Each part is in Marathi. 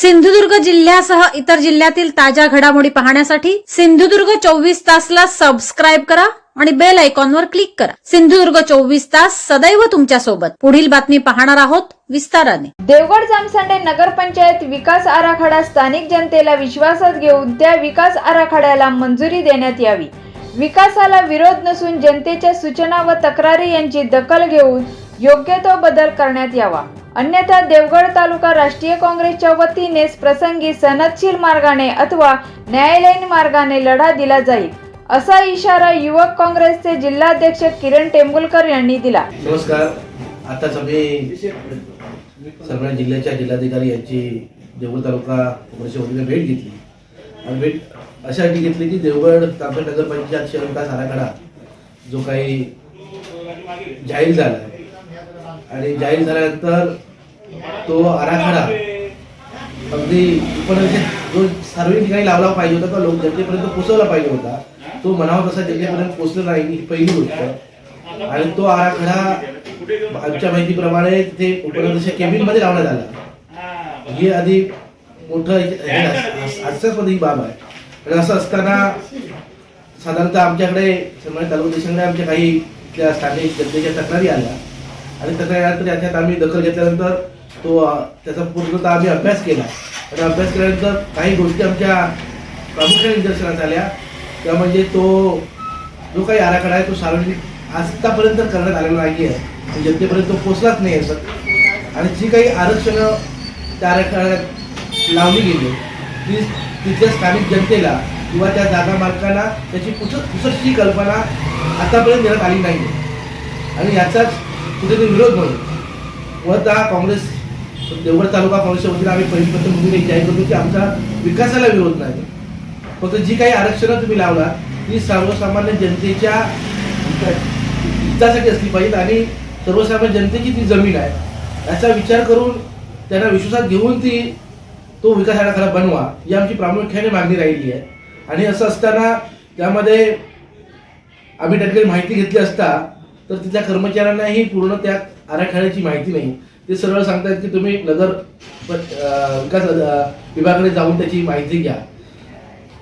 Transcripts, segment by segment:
सिंधुदुर्ग जिल्ह्यासह इतर जिल्ह्यातील ताज्या घडामोडी पाहण्यासाठी सिंधुदुर्ग चोवीस तासला सबस्क्राईब करा आणि बेल आयकॉनवर क्लिक करा. सिंधुदुर्ग चोवीस तास सदैव तुमच्यासोबत. पुढील बातमी पाहणार आहोत विस्ताराने. देवगड जामसांडे नगरपंचायत विकास आराखडा स्थानिक जनतेला विश्वासात घेऊन त्या विकास आराखड्याला मंजुरी देण्यात यावी. विकासाला विरोध नसून जनतेच्या सूचना व तक्रारी यांची दखल घेऊन योग्य तो बदल करण्यात यावा. अन्यथा देवगड तालुका राष्ट्रीय काँग्रेसच्या वतीने प्रसंगी सनदशील मार्गाने अथवा न्यायालयीन मार्गाने लढा दिला जाईल असा इशारा युवक काँग्रेसचे जिल्हाध्यक्ष किरण टेंबुलकर यांनी दिला. नमस्कार. आता सगळे सगळ्या जिल्ह्याच्या जिल्हाधिकारी यांची देवगड तालुका काँग्रेसच्या वतीने भेट घेतली. आणि भेट अशासाठी घेतली की देवगड तापे नगरपंचायत शहर विकास आराखडा जो काही जाहीर झाला आहे आणि जाहीर झाल्यानंतर तो आराखडा अगदी पण जो सार्वजनिक ठिकाणी लावला पाहिजे होता तो लोक जनतेपर्यंत पोचवला पाहिजे होता. तो म्हणावा तसा जनतेपर्यंत पोचला नाही ही पहिली गोष्ट. आणि तो आराखडा आमच्या माहितीप्रमाणे तिथे उपलब्ध केबिनमध्ये लावण्यात आला. हे आधी मोठं हे हास्यास्पद ही बाब आहे. आणि असं असताना साधारणतः आमच्याकडे सन्मानित तालुका आमच्या काही इथल्या स्थानिक जनतेच्या तक्रारी आल्या. आणि तक्रारी आल्यानंतर याच्यात आम्ही दखल घेतल्यानंतर तो त्याचा पूर्णतः आम्ही अभ्यास केला. आणि अभ्यास केल्यानंतर काही गोष्टी आमच्या प्रामुख्याने निदर्शनास आल्या. त्या म्हणजे तो जो काही आराखडा आहे तो सार्वजनिक आजतापर्यंत करण्यात आलेला नाही आहे जनतेपर्यंत तो पोचलाच नाही आहे सर. आणि जी काही आरक्षणं त्या आराखड्यात लावली गेली ती तिथल्या स्थानिक जनतेला किंवा त्या जागा मालकांना त्याची कुठं कुसटची कल्पना आतापर्यंत देण्यात आली नाही आणि याचाच कुठेतरी विरोध म्हणून व त्या काँग्रेस देवगड तालुका काँग्रेसच्या वतीने आम्ही पहिली प्रथम एक जाहीर करतो की आमचा विकासाला विरोध नाही. फक्त जी काही आरक्षणं तुम्ही लावला ती सर्वसामान्य जनतेच्या हितासाठी असली पाहिजेत आणि सर्वसामान्य जनतेची ती जमीन आहे. याचा विचार करून त्यांना विश्वासात घेऊन ती तो विकास आराखडा बनवा ही आमची प्रामुख्याने मागणी राहिली आहे. आणि असं असताना त्यामध्ये आम्ही त्यातली माहिती घेतली असता तर तिथल्या कर्मचाऱ्यांनाही पूर्ण त्या आराखड्याची माहिती नाही. ते सरळ सांगतात की तुम्ही नगर विकास विभागाकडे जाऊन त्याची माहिती घ्या.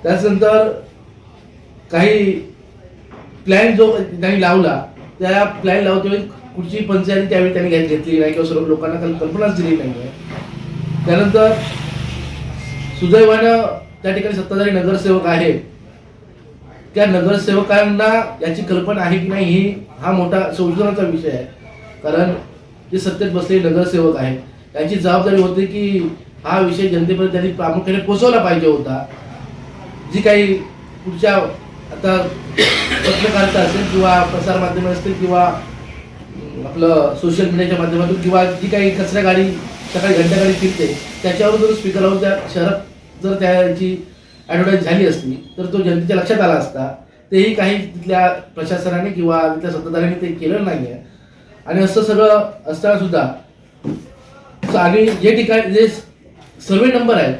त्याच्यानंतर काही प्लॅन जो त्यांनी लावला त्या प्लॅन लावते कुठची पंचायत त्यावेळी त्यांनी घेत- घेतली नाही किंवा सर्व लोकांना कल- कल्पनाच दिली नाही आहे त्यानंतर सुदैवानं त्या ठिकाणी सत्ताधारी नगरसेवक आहे त्या नगरसेवकांना याची कल्पना आहे की नाही ही हा मोठा संशोधनाचा विषय आहे. कारण जे सत्तेत बसलेले नगरसेवक आहेत त्यांची जबाबदारी होती की हा विषय जनतेपर्यंत त्यांनी प्रामुख्याने पोचवला पाहिजे होता. जी काही पुढच्या आता पत्रकारिता असेल किंवा प्रसारमाध्यम असतील किंवा आपलं सोशल मीडियाच्या माध्यमातून किंवा जी काही कचऱ्या गाडी सकाळी घंटा गाडी फिरते त्याच्यावर जर स्पीकर लावून त्या शहरात जर त्याची ॲडव्हर्टाईज झाली असती तर तो जनतेच्या लक्षात आला असता. तेही काही तिथल्या प्रशासनाने किंवा तिथल्या सत्ताधाऱ्यांनी ते केलं नाही आहे आणि असं सगळं असताना सुद्धा आणि जे ठिकाणी जे सर्वे नंबर आहेत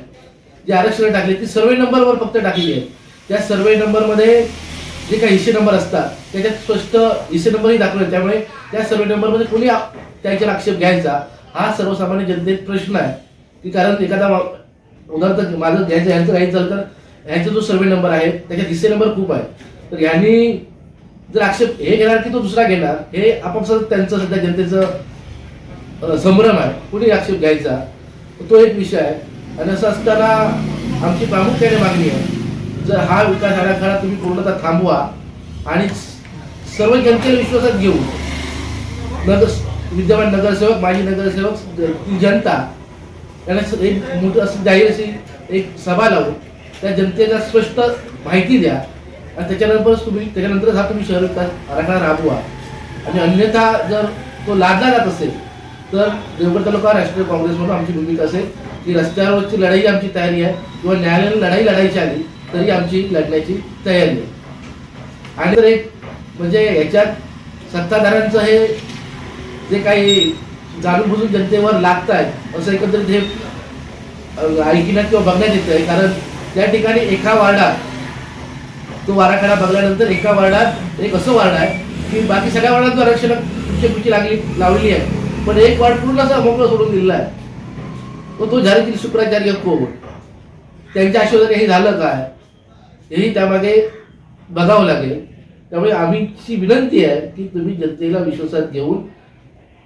जे आरक्षण टाकले ती सर्वे नंबरवर फक्त टाकलेली आहेत. त्या सर्वे नंबरमध्ये जे काही हिस्से नंबर असतात त्याच्यात स्पष्ट हिस्से नंबरही दाखवले त्यामुळे त्या सर्वे नंबरमध्ये कोणी त्याच्यावर आक्षेप घ्यायचा हा सर्वसामान्य जनतेत प्रश्न आहे. की कारण एखादा उदाहरणार्थ माझं घ्यायचं यांचं घ्यायचं झालं तर यांचा जो सर्वे नंबर आहे त्याच्यात हिस्से नंबर खूप आहे. तर ह्यांनी जर आक्षेप हे घेणार की तो दुसरा घेणार हे आपापसात त्यांचं सध्या जनतेचं संभ्रम आहे. कुणी आक्षेप घ्यायचा? तर तो एक विषय आहे. आणि असं असताना आमची प्रामुख्याने मागणी आहे जर हा विकास आराखडा तुम्ही पूर्णतः थांबवा आणि सर्व जनतेला विश्वासात घेऊन नगर विद्यमान नगरसेवक माजी नगरसेवक ती जनता त्यांना एक मोठी असं जाहीर अशी एक सभा लावून त्या जनतेला स्पष्ट माहिती द्या. आणि त्याच्यानंतरच तुम्ही त्याच्यानंतरच हा तुम्ही शहर विकास आराखडा राबवा. आणि अन्यथा जर तो लादला जात असेल तर देवगड तालुका राष्ट्रीय काँग्रेसमधून आमची भूमिका असेल की रस्त्यावरची लढाई आमची तयारी आहे किंवा न्यायालयाने लढाई लढायची आली तरी आमची लढण्याची तयारी आहे. आणि तर एक म्हणजे याच्यात सत्ताधाऱ्यांचं हे जे काही जाणूनबुजून जनतेवर लागत आहेत असं एकत्रित हे ऐकण्यात किंवा बघण्यात येत आहे कारण त्या ठिकाणी एका वार्डात तो वाराखडा बघल्यानंतर एका वार्डात एक असं वार्ड आहे की बाकी सगळ्या वार्डात आरक्षण पुढची लागली लावलेली आहे. पण एक वार्ड पूर्ण असा मोकळा सोडून दिलेला आहे. तो तो झालेतील शुक्राचार्य कोण? त्यांच्या आशीर्वादाने हे झालं काय? हेही त्यामागे बघावं लागेल. त्यामुळे आम्हीची विनंती आहे की तुम्ही जनतेला विश्वासात घेऊन